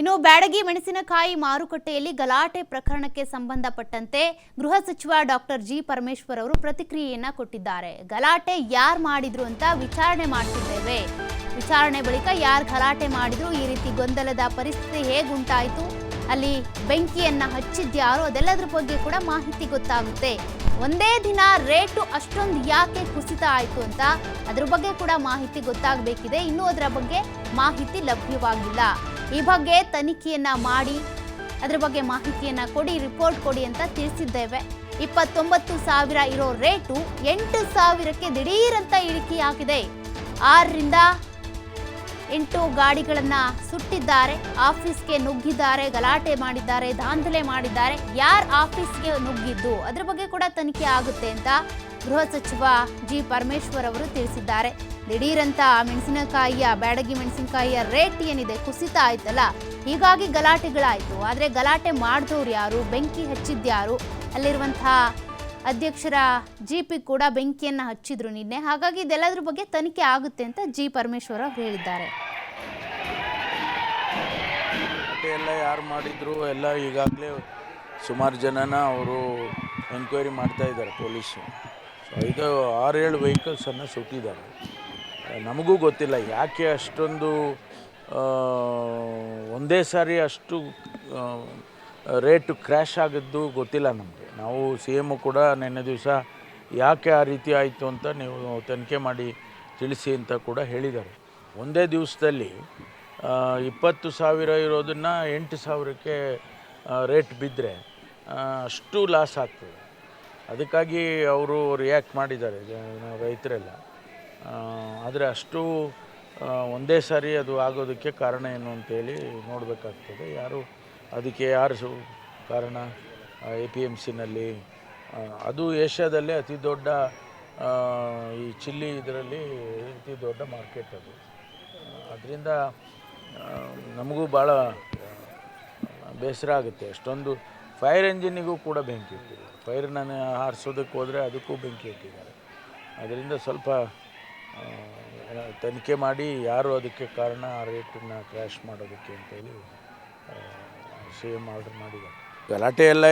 ಇನ್ನು ಬ್ಯಾಡಗಿ ಮೆಣಸಿನಕಾಯಿ ಮಾರುಕಟ್ಟೆಯಲ್ಲಿ ಗಲಾಟೆ ಪ್ರಕರಣಕ್ಕೆ ಸಂಬಂಧಪಟ್ಟಂತೆ ಗೃಹ ಸಚಿವ ಡಾಕ್ಟರ್ ಜಿ ಪರಮೇಶ್ವರ್ ಅವರು ಪ್ರತಿಕ್ರಿಯೆಯನ್ನ ಕೊಟ್ಟಿದ್ದಾರೆ. ಗಲಾಟೆ ಯಾರು ಮಾಡಿದ್ರು ಅಂತ ವಿಚಾರಣೆ ಮಾಡ್ತಿದ್ದೇವೆ. ವಿಚಾರಣೆ ಬಳಿಕ ಯಾರು ಗಲಾಟೆ ಮಾಡಿದ್ರು, ಈ ರೀತಿ ಗೊಂದಲದ ಪರಿಸ್ಥಿತಿ ಹೇಗುಂಟಾಯಿತು? ಅಲ್ಲಿ ಬೆಂಕಿಯನ್ನ ಹಚ್ಚಿದ್ಯಾರೋ ಅದೆಲ್ಲದರ ಬಗ್ಗೆ ಕೂಡ ಮಾಹಿತಿ ಗೊತ್ತಾಗುತ್ತೆ. ಒಂದೇ ದಿನ ರೇಟು ಅಷ್ಟೊಂದು ಯಾಕೆ ಕುಸಿತ ಆಯಿತು ಅಂತ ಅದ್ರ ಬಗ್ಗೆ ಕೂಡ ಮಾಹಿತಿ ಗೊತ್ತಾಗಬೇಕಿದೆ. ಇನ್ನೂ ಅದರ ಬಗ್ಗೆ ಮಾಹಿತಿ ಲಭ್ಯವಾಗಿಲ್ಲ. ಈ ಬಗ್ಗೆ ತನಿಖೆಯನ್ನ ಮಾಡಿ, ಅದ್ರ ಬಗ್ಗೆ ಮಾಹಿತಿಯನ್ನ ಕೊಡಿ ರಿಪೋರ್ಟ್ ಕೊಡಿ ಅಂತ ತಿಳಿಸಿದ್ದೇವೆ. ಇಪ್ಪತ್ತೊಂಬತ್ತು ಸಾವಿರ ಇರೋ ರೇಟು ಎಂಟು ಸಾವಿರಕ್ಕೆ ದಿಢೀರಂತ ಇಳಿಕೆಯಾಗಿದೆ ಆರರಿಂದ ಎಂಟು ಗಾಡಿಗಳನ್ನ ಸುಟ್ಟಿದ್ದಾರೆ, ಆಫೀಸ್ಗೆ ನುಗ್ಗಿದ್ದಾರೆ, ಗಲಾಟೆ ಮಾಡಿದ್ದಾರೆ, ದಾಂಧಲೆ ಮಾಡಿದ್ದಾರೆ. ಯಾರ್ ಆಫೀಸ್ಗೆ ನುಗ್ಗಿದ್ದು? ಅದ್ರ ಬಗ್ಗೆ ಕೂಡ ತನಿಖೆ ಆಗುತ್ತೆ ಅಂತ ಗೃಹ ಸಚಿವ ಜಿ ಪರಮೇಶ್ವರ್ ಅವರು ತಿಳಿಸಿದ್ದಾರೆ. ದಿಢೀರಂತ ಮೆಣಸಿನಕಾಯಿಯ ಬ್ಯಾಡಗಿ ಮೆಣಸಿನಕಾಯಿಯ ರೇಟ್ ಏನಿದೆ ಕುಸಿತ ಆಯ್ತಲ್ಲ? ಹೀಗಾಗಿ ಗಲಾಟೆಗಳಾಯಿತು. ಆದ್ರೆ ಗಲಾಟೆ ಮಾಡಿದವ್ರು ಯಾರು? ಬೆಂಕಿ ಹಚ್ಚಿದ್ಯಾರು ಅಲ್ಲಿರುವಂತಹ ಅಧ್ಯಕ್ಷರ ಜಿ ಕೂಡ ಬೆಂಕಿಯನ್ನು ಹಚ್ಚಿದ್ರು ನಿನ್ನೆ. ಹಾಗಾಗಿ ಇದೆಲ್ಲದ್ರ ಬಗ್ಗೆ ತನಿಖೆ ಆಗುತ್ತೆ ಅಂತ ಜಿ ಪರಮೇಶ್ವರ್ ಅವರು ಹೇಳಿದ್ದಾರೆ. ಎಲ್ಲ ಯಾರು ಮಾಡಿದ್ರು? ಎಲ್ಲ ಈಗಾಗಲೇ ಸುಮಾರು ಜನನ ಅವರು ಎನ್ಕ್ವೈರಿ ಮಾಡ್ತಾ ಇದ್ದಾರೆ ಪೊಲೀಸು ಇದು ಆರೇಳು ವೆಹಿಕಲ್ಸನ್ನು ಸುಟ್ಟಿದ್ದಾರೆ. ನಮಗೂ ಗೊತ್ತಿಲ್ಲ ಯಾಕೆ ಅಷ್ಟೊಂದು ಒಂದೇ ಸಾರಿ ಅಷ್ಟು ರೇಟು ಕ್ರ್ಯಾಶ್ ಆಗಿದ್ದು ಗೊತ್ತಿಲ್ಲ ನಮಗೆ. ನಾವು ಸಿ ಎಮ್ಮು ಕೂಡ ನಿನ್ನೆ ದಿವಸ ಯಾಕೆ ಆ ರೀತಿ ಆಯಿತು ಅಂತ ನೀವು ತನಿಖೆ ಮಾಡಿ ತಿಳಿಸಿ ಅಂತ ಕೂಡ ಹೇಳಿದ್ದಾರೆ. ಒಂದೇ ದಿವಸದಲ್ಲಿ ಇಪ್ಪತ್ತು ಸಾವಿರ ಇರೋದನ್ನು ಎಂಟು ಸಾವಿರಕ್ಕೆ ರೇಟ್ ಬಿದ್ದರೆ ಅಷ್ಟು ಲಾಸ್ ಆಗ್ತದೆ. ಅದಕ್ಕಾಗಿ ಅವರು ರಿಯಾಕ್ಟ್ ಮಾಡಿದ್ದಾರೆ ರೈತರೆಲ್ಲ. ಆದರೆ ಅಷ್ಟು ಒಂದೇ ಸಾರಿ ಅದು ಆಗೋದಕ್ಕೆ ಕಾರಣ ಏನು ಅಂತೇಳಿ ನೋಡಬೇಕಾಗ್ತದೆ. ಯಾರು ಅದಕ್ಕೆ ಯಾರು ಕಾರಣ? ಎ ಪಿ ಎಂ ಸಿನಲ್ಲಿ ಅದು ಏಷ್ಯಾದಲ್ಲೇ ಅತಿ ದೊಡ್ಡ ಈ ಚಿಲ್ಲಿ ಇದರಲ್ಲಿ ಅತಿ ದೊಡ್ಡ ಮಾರ್ಕೆಟ್ ಅದು. ಅದರಿಂದ ನಮಗೂ ಭಾಳ ಬೇಸರ ಆಗುತ್ತೆ. ಅಷ್ಟೊಂದು ಫೈರ್ ಎಂಜಿನಿಗೂ ಕೂಡ ಬೆಂಕಿ ಇಟ್ಟಿದ್ದಾರೆ. ಫೈರ್ನ ಹಾರಿಸೋದಕ್ಕೆ ಹೋದರೆ ಅದಕ್ಕೂ ಬೆಂಕಿ ಇಟ್ಟಿದ್ದಾರೆ. ಅದರಿಂದ ಸ್ವಲ್ಪ ತನಿಖೆ ಮಾಡಿ ಯಾರು ಅದಕ್ಕೆ ಕಾರಣ, ಆ ರೇಟನ್ನು ಕ್ರ್ಯಾಶ್ ಮಾಡೋದಕ್ಕೆ ಅಂತೇಳಿ ಸಿ ಎಂ ಆರ್ಡರ್ ಮಾಡಿದ್ದಾರೆ. ಗಲಾಟೆ ಎಲ್ಲ